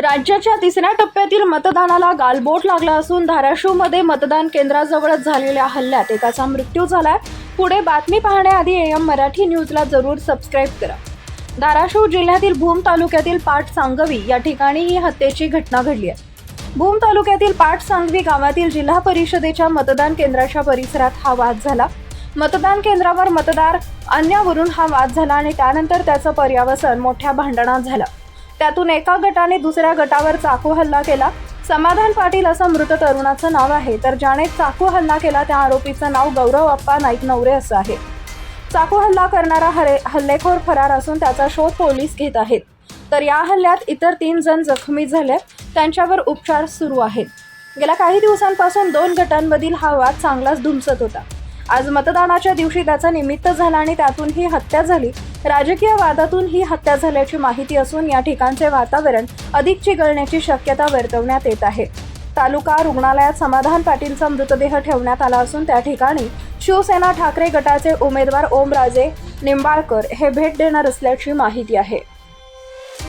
राज्याच्या तिसऱ्या टप्प्यातील मतदानाला गालबोट लागला असून धाराशिवमध्ये मतदान केंद्राजवळच झालेल्या हल्ल्यात एकाचा मृत्यू झालाय. पुढे बातमी पाहण्याआधी एम मराठी न्यूजला जरूर सबस्क्राईब करा. धाराशिव जिल्ह्यातील भूम तालुक्यातील पाट सांगवी या ठिकाणी ही हत्येची घटना घडली आहे. भूम तालुक्यातील पाट सांगवी गावातील जिल्हा परिषदेच्या मतदान केंद्राच्या परिसरात हा वाद झाला. मतदान केंद्रावर मतदार अन्यावरून हा वाद झाला आणि त्यानंतर त्याचं पर्यावसन मोठ्या भांडणात झालं. त्यातून एका गटाने दुसऱ्या गटावर चाकू हल्ला केला. समाधान पाटील असं मृत तरुणाचं नाव आहे. तर ज्याने चाकू हल्ला केला त्या आरोपीचं नाव गौरव अप्पा नाईक नवरे असं आहे. चाकू हल्ला करणारा हरे हल्लेखोर फरार असून त्याचा शोध पोलीस घेत आहेत. तर या हल्ल्यात इतर तीन जण जखमी झाले. त्यांच्यावर उपचार सुरू आहेत. गेल्या काही दिवसांपासून दोन गटांमधील हा वाद चांगलाच धुमसत होता. आज मतदानाच्या दिवशी त्याचा निमित्त झाला आणि त्यातून ही हत्या झाली. राजकीय वादातून ही हत्या झाल्याची माहिती असून या ठिकाणचे वातावरण अधिक चिघळण्याची शक्यता वर्तवण्यात येत आहे. तालुका रुग्णालयात समाधान पाटीलचा मृतदेह ठेवण्यात आला असून त्या ठिकाणी शिवसेना ठाकरे गटाचे उमेदवार ओमराजे निंबाळकर हे भेट देणार असल्याची माहिती आहे.